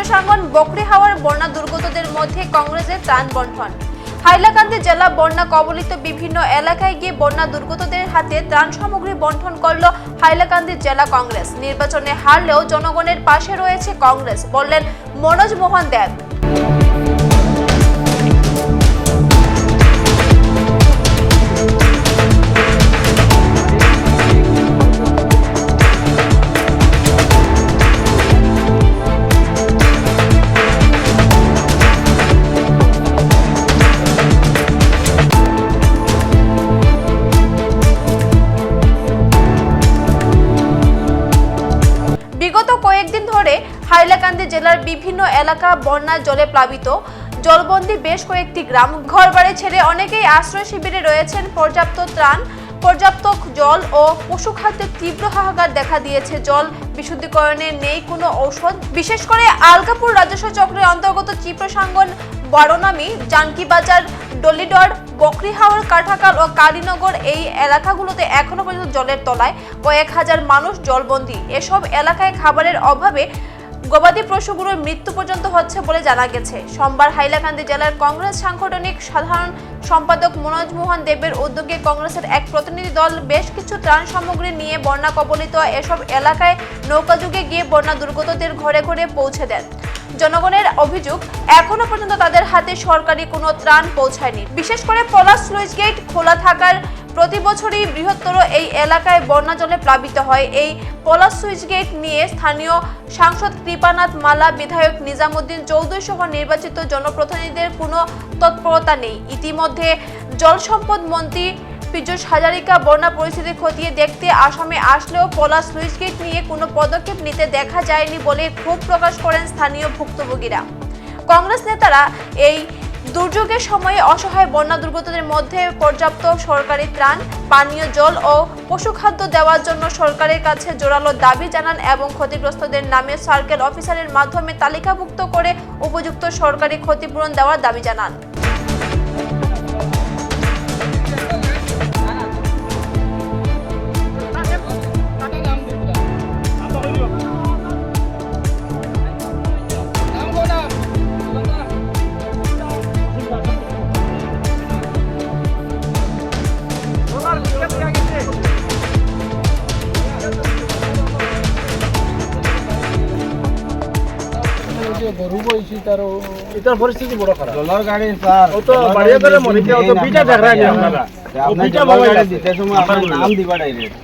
চিপ্রসাঙ্গন বকরি হাওয়ার বন্যা দুর্গতদের মধ্যে কংগ্রেসের ত্রাণ বন্টন। হাইলাকান্দি জেলা বন্যা কবলিত বিভিন্ন এলাকায় গিয়ে বন্যা দুর্গতদের হাতে ত্রাণ সামগ্রী বন্টন করল হাইলাকান্দি জেলা কংগ্রেস। নির্বাচনে হারলেও জনগণের পাশে রয়েছে কংগ্রেস, বললেন মনোজ মোহন দেব। জেলার বিভিন্ন এলাকা বন্যার জলে প্লাবিত। জলবন্দি বেশ কয়েকটি গ্রাম ঘরবাড়ি ছেড়ে অনেকেই আশ্রয় শিবিরে রয়েছেন। পর্যাপ্ত ত্রাণ, পর্যাপ্ত জল ও পশুখাদ্যের তীব্র হাহাকার দেখা দিয়েছে। জল বিশুদ্ধিকরণে নেই কোনো ঔষধ। বিশেষ করে আলকাপুর রাজস্ব চক্রের অন্তর্গত চিপ্রসাঙ্গন বারোনামি জানকি বাজার ডলিডর বকরিহাওয়ার কাঠাকাল ও কালীনগর এই এলাকাগুলোতে এখনও পর্যন্ত জলের তলায় কয়েক হাজার মানুষ জলবন্দী। এসব এলাকায় খাবারের অভাবে গবাদি পশুগুলোর মৃত্যু পর্যন্ত হচ্ছে বলে জানা গেছে। সোমবার হাইলাকান্দি জেলার কংগ্রেস সাংগঠনিক সাধারণ সম্পাদক মনোজ মোহন দেবের উদ্যোগে কংগ্রেসের এক প্রতিনিধি দল বেশ কিছু ত্রাণ সামগ্রী নিয়ে বন্যা কবলিত এসব এলাকায় নৌকাযুগে গিয়ে বন্যা দুর্গতদের ঘরে ঘরে পৌঁছে দেন। জনগণের অভিযোগ, এখনও পর্যন্ত তাদের হাতে সরকারি কোনো ত্রাণ পৌঁছায়নি। বিশেষ করে পলাশ স্লুইস গেট খোলা থাকার প্রতি বছরই বৃহত্তর এই এলাকায় বন্যা জলে প্লাবিত হয়। এই পলাশ সুইচ গেট নিয়ে স্থানীয় সাংসদ কৃপানাথ মালা, বিধায়ক নিজামুদ্দিন চৌধুরী সহ নির্বাচিত জনপ্রতিনিধিদের কোনো তৎপরতা নেই। ইতিমধ্যে জল সম্পদ মন্ত্রী পীযূষ হাজারিকা বন্যা পরিস্থিতি খতিয়ে দেখতে আসামে আসলেও পলাশ সুইচ গেট নিয়ে কোনো পদক্ষেপ নিতে দেখা যায়নি বলে ক্ষোভ প্রকাশ করেন স্থানীয় ভুক্তভোগীরা। কংগ্রেস নেতারা এই দুর্যোগের সময়ে অসহায় বন্যা দুর্গতদের মধ্যে পর্যাপ্ত সরকারি ত্রাণ, পানীয় জল ও পশুখাদ্য দেওয়ার জন্য সরকারের কাছে জোরালো দাবি জানান এবং ক্ষতিগ্রস্তদের নামে সার্কেল অফিসারের মাধ্যমে তালিকাভুক্ত করে উপযুক্ত সরকারি ক্ষতিপূরণ দেওয়ার দাবি জানান। এটার পরিস্থিতি বড় খারাপ। জলের গাড়ি স্যার ও তো বাড়িয়ে করে মনে ও তো বিটা দেখা যায় আপনারা। ও আপনি বিটা জলের মোবাইল গাড়ি আছে। দিতে সময় আপনার নাম দিবা ডাইরেক্ট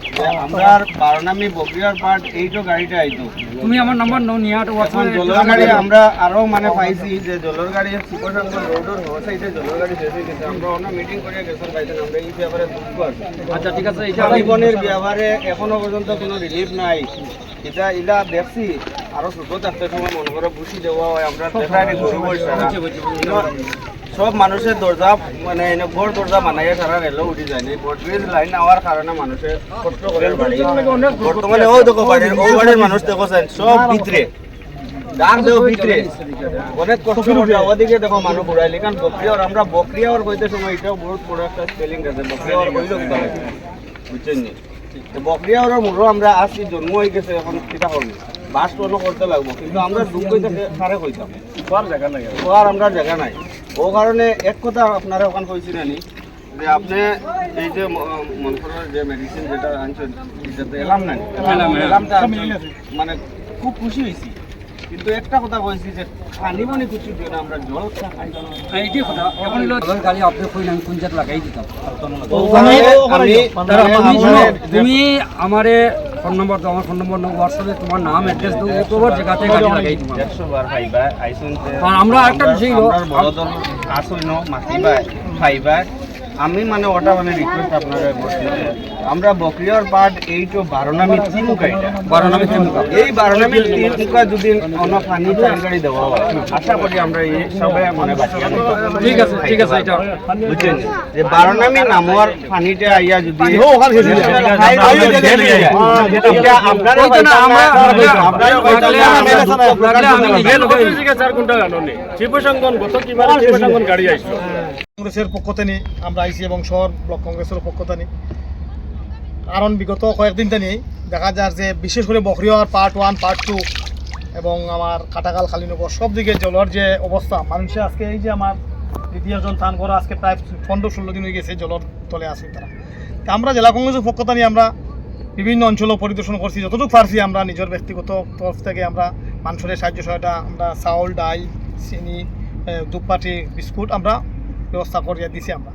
আমরা বারোনামি বকরিয়ার পার্ট এইটো গাড়িটা আইতো। তুমি আমার নাম্বার নাও নিয়ে আটো এখন জলের গাড়ি আমরা আরও মানে পাইছি যে জলের গাড়ি শিবসাঙ্গ রোডের হওয়া সাইডে জলের গাড়ি শেষ গেছে। আমরা মিটিং করে গেছেন পাইছেন আমরা এই ব্যাপারে দুঃখ আছে। আচ্ছা ঠিক আছে এটা জীবনের ব্যাপারে এখনও পর্যন্ত কোনো রিলিফ নাই। এটা ইলা দেখছি আরও ছোট থাকতে সময় মনে করে বুঝি দেওয়া হয় আমরা সব মানুষের দরজা মানে এনে ঘর দরজা বানাইয়া সারা রেল উঠি যায়নি বটব্রিজ লাইন নেওয়ার কারণে মানুষে কষ্ট করে বাড়ি বর্তমানে ও দেখো বাড়ির ও বাড়ির মানুষ দেখো সব ভিতরে ডাক দেও ভিতরে অনেক কষ্ট করে ওদিকে দেখো মানুষ ঘুরাইলি কারণ বকরিয়ার আমরা বকরিয়ার কইতে সময় এটাও বহুত বড় একটা স্পেলিং আছে বকরিয়ার কইল কিবা বুঝছেন নি? তো বকরিয়ার মুরো আমরা আসছি জন্ম হয়ে গেছে এখন কিটা করব বাস টনো করতে লাগবো কিন্তু আমরা ডুব কইতে সারে কইতাম জায়গা নাই খোয়ার আমরা জায়গা নাই ও কারণে এক কথা আপনারা ওখান কইছিলেন যে আপনি এই যে মনে করেন যে মেডিসিন যেটা আনছেন যেটা এলাম না এলাম, হ্যাঁ। এলামটা মানে খুব খুশি হয়েছি কিন্তু একটা কথা কইছি যে পানি পানি কিছু দিও না আমরা জল খাই এইটি কথা এখন আপনি কই না কোন জাত লাগাই দিতাম তুমি আমারে ফোন নম্বর দাও আমার ফোন নম্বর নাও হোয়াটসঅ্যাপে তোমার নাম অ্যাড্রেস দাও তোমার জায়গাতে গাড়ি লাগাই তোমার একশো বার খাইবা আইসুন আর আমরা একটা বিষয় হলো- বড়দল আসুন মাতিবা খাইবা আমি মানে ওটা মানে রিকোয়েস্ট আপনারা আমরা বকরিয়ার পার্ট এইটো বারোনামি তিনুকা এটা বারোনামি তিনুকা। এই বারোনামি তিনুকা যদি অন্য পানি চাঙ্গাড়ি দেওয়া হয় আশা করি আমরা এই সবাই মানে বাঁচিয়ে ঠিক আছে ঠিক আছে এটা বুঝছেন? যে বারোনামি নামোয়ার পানিটা আইয়া যদি ওখানে গেছি। এটা আপনারা ওইটা না, আমরা- আপনারা লাগলে আমি- লাগলে আমি নিজে লোকে চার ঘণ্টা জানি শিবসঙ্গন গত কিবার শিবসঙ্গন গাড়ি আইছিল। কংগ্রেসের পক্ষ থেকে আমরা আইসি এবং শহর ব্লক কংগ্রেসের পক্ষ থেকে কারণ বিগত কয়েকদিন থেকে দেখা যায় যে বিশেষ করে বকরিয়ার পার্ট ওয়ান পার্ট টু এবং আমার কাটাকাল খালিনগর সব দিকে জলের যে অবস্থা মানুষের আজকে এই যে আমার দ্বিতীয় জন স্থান করা আজকে প্রায় পনেরো ষোলো দিন হয়ে গেছে জলের তলে আছে তারা। তা আমরা জেলা কংগ্রেসের পক্ষ নিয়ে আমরা বিভিন্ন অঞ্চলও পরিদর্শন করছি, যতটুকু পারছি আমরা নিজের ব্যক্তিগত তরফ থেকে আমরা মানুষের সাহায্য সহায়তা, আমরা চাউল, ডাল, চিনি ধূপকাঠি বিস্কুট আমরা ব্যবস্থা করিয়া দিছি আমরা।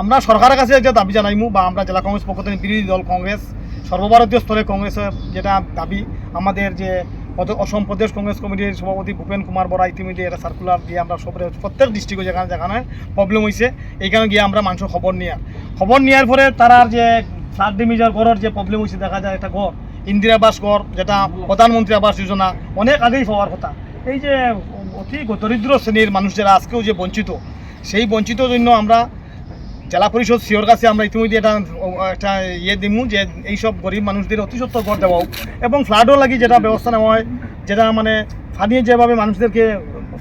আমরা সরকারের কাছে যে দাবি জানাইমু বা আমরা জেলা কংগ্রেস পক্ষ থেকে বিরোধী দল কংগ্রেস, সর্বভারতীয় স্তরে কংগ্রেসের যেটা দাবি, আমাদের যে অসম প্রদেশ কংগ্রেস কমিটির সভাপতি ভূপেন কুমার বরা ইতিমধ্যে একটা সার্কুলার দিয়ে আমরা সব প্রত্যেক ডিস্ট্রিক্টে যেখানে যেখানে প্রবলেম হয়েছে এইখানে গিয়ে আমরা মানুষের খবর নিয়ে খবর নেওয়ার পরে তারার যে ফ্লাড ডেমেজের ঘরের যে প্রবলেম হয়েছে দেখা যায় একটা ঘর, ইন্দিরা আবাস ঘর, যেটা প্রধানমন্ত্রী আবাস যোজনা, অনেক আগেই হওয়ার কথা। এই যে অতি দরিদ্র শ্রেণির মানুষ যারা আজকেও যে বঞ্চিত সেই বঞ্চিত জন্য আমরা জেলা পরিষদ সিওর কাছে আমরা ইতিমধ্যে এটা, একটা ইয়ে দিমু যে এইসব গরিব মানুষদের অতি সত্তর ঘর দেওয়া এবং ফ্লাডও লাগি যেটা ব্যবস্থা নেওয়া হয়, যেটা মানে ফানিয়ে যেভাবে মানুষদেরকে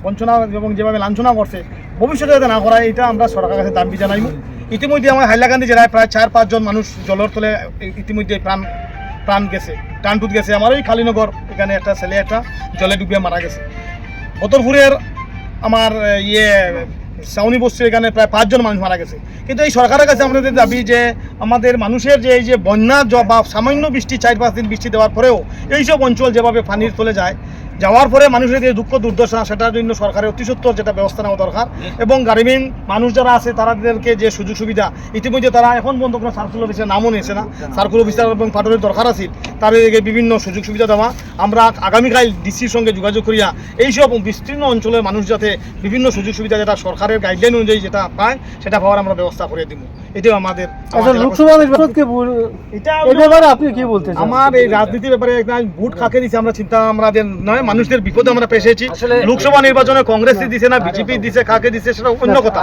বঞ্চনা এবং যেভাবে লাঞ্ছনা করছে, ভবিষ্যতে যাতে না করা এটা আমরা সরকারের কাছে দাবি জানাইমু। ইতিমধ্যে আমার হাইলাকান্দি জেলায় প্রায় চার পাঁচজন মানুষ জলের তলে ইতিমধ্যে প্রাণ প্রাণ গেছে প্রাণটুত গেছে। আমার ওই কালীনগর, এখানে একটা ছেলে, একটা জলে ডুবিয়ে মারা গেছে। বতরপুরের আমার ইয়ে সাউনি বস্তু এখানে প্রায় পাঁচজন মানুষ মারা গেছে। কিন্তু এই সরকারের কাছে আমাদের দাবি যে আমাদের মানুষের যে এই যে বন্যা বা সামান্য বৃষ্টি চার পাঁচ দিন বৃষ্টি দেওয়ার পরেও এইসব অঞ্চল যেভাবে পানির তলে যায়, যাওয়ার পরে মানুষের যে দুঃখ, দুর্দশা, সেটার জন্য সরকারের অতি সত্তর যেটা ব্যবস্থা নেওয়া দরকার এবং গ্রামীণ মানুষ যারা আছে তাদেরকে যে সুযোগ সুবিধা, ইতিমধ্যে তারা এখন পর্যন্ত কোনো সার্কুল অফিসের নামও নিয়েছে না। সার্কুল অফিসার এবং পাটনের দরকার আছে তাদেরকে বিভিন্ন সুযোগ সুবিধা দেওয়া। আমরা আগামীকাল ডিসির সঙ্গে যোগাযোগ করিয়া এইসব বিস্তীর্ণ অঞ্চলের মানুষ যাতে বিভিন্ন সুযোগ সুবিধা যেটা সরকারের গাইডলাইন অনুযায়ী যেটা পায় সেটা পাওয়ার আমরা ব্যবস্থা করে দিব। এটাও আমাদের আচ্ছা লোকসভা নির্বাচনকে ব্যাপারে আপনি কি বলতে আমার এই রাজনীতির ব্যাপারে একটা ভোট কাকে দিছে আমরা চিন্তা আমাদের নয় মানুষদের বিপদে আমরা পেশেছি। লোকসভা নির্বাচনে কংগ্রেস দিছে না বিজেপি দিছে কাকে দিছে সেটা অন্য কথা।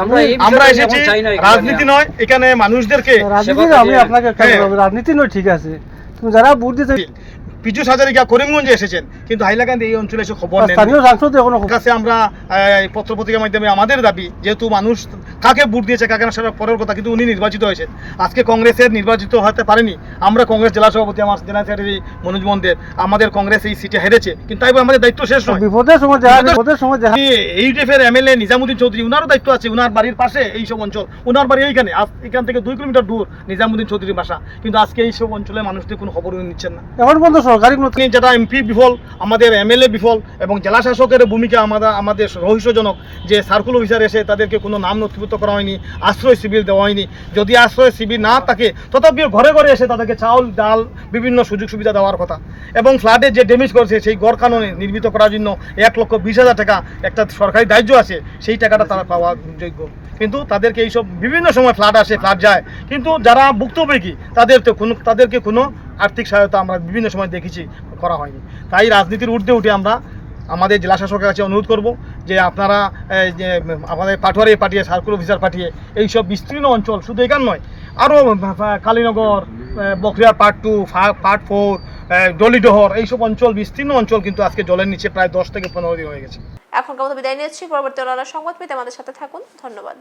আমরা এসেছি রাজনীতি নয় এখানে মানুষদেরকে রাজনীতি আমি আপনাকে হ্যাঁ। রাজনীতি নয় ঠিক আছে। যারা ভোট দিতে পিছু হাজারিকা করিমগঞ্জে এসেছেন কিন্তু হাইলাকান্দি এই অঞ্চলে এসে খবর স্থানীয় সাংসদ এখনও কাছে আমরা পত্র পত্রিকার মাধ্যমে আমাদের দাবি যেহেতু মানুষ কাকে ভোট দিয়েছে কাকে না সেটা পরের কথা কিন্তু উনি নির্বাচিত হয়েছেন। আজকে কংগ্রেসের নির্বাচিত হতে পারেনি। আমরা কংগ্রেস জেলা সভাপতি আমার জেলা সেক্রেটারি মনোজ মন্দের আমাদের কংগ্রেস এই সিটে হেরেছে কিন্তু তাই আমাদের দায়িত্ব শেষ নয়। বিপদের সময় বিপদের সময় দেখা এইডিএফের এমএলএ নিজামুদ্দিন চৌধুরী উনারও দায়িত্ব আছে উনার বাড়ির পাশে এই সব অঞ্চল। উনার বাড়ি এইখানে এখান থেকে দুই কিলোমিটার দূর নিজামুদ্দিন চৌধুরীর বাসা। কিন্তু আজকে এই সব অঞ্চলে মানুষদের কোনো খবর নিচ্ছেন না। এখন পর্যন্ত সরকারি কোনো যেটা এমপি বিফল, আমাদের এমএলএ বিফল এবং জেলা শাসকের ভূমিকা আমাদের আমাদের রহস্যজনক যে সার্কুল অফিসার এসে তাদেরকে কোনো নাম নথিভুক্ত করা হয়নি, আশ্রয় শিবির দেওয়া হয়নি। যদি আশ্রয় শিবির না থাকে, তথাপিও ঘরে ঘরে এসে তাদেরকে চাউল, ডাল, বিভিন্ন সুযোগ সুবিধা দেওয়ার কথা। এবং ফ্লাডে যে ড্যামেজ করেছে, সেই গড় কাননে নির্মিত করার জন্য এক লক্ষ বিশ হাজার টাকা একটা সরকারি দায়িত্ব আছে, সেই টাকাটা তারা পাওয়া যোগ্য। কিন্তু তাদেরকে এইসব বিভিন্ন সময় ফ্লাড আসে, ফ্লাড যায়। কিন্তু যারা ভুক্তভোগী, তাদের তো কোনো, তাদেরকে কোনো আর্থিক সহায়তা আমরা বিভিন্ন সময় দেখেছি, করা হয়নি। তাই রাজনীতির ঊর্ধ্বে উঠে আমরা আমাদের জেলা শাসকের কাছে অনুরোধ করব যে আপনারা যে, আমাদের পাটোয়ারি পাঠিয়ে সার্কুল অফিসার পাঠিয়ে, এইসব বিস্তীর্ণ অঞ্চল, শুধু এখান নয় আরও কালীনগর বকরিয়ার পার্ট টু পার্ট ফোর ডলিডহর, এইসব অঞ্চল, বিস্তীর্ণ অঞ্চল কিন্তু আজকে জলের নিচে প্রায় দশ থেকে পনেরো দিন হয়ে গেছে। এখনকার মতো বিদায় নিচ্ছি। পরবর্তী অন্যান্য সংবাদ পেতে আমাদের সাথে থাকুন। ধন্যবাদ।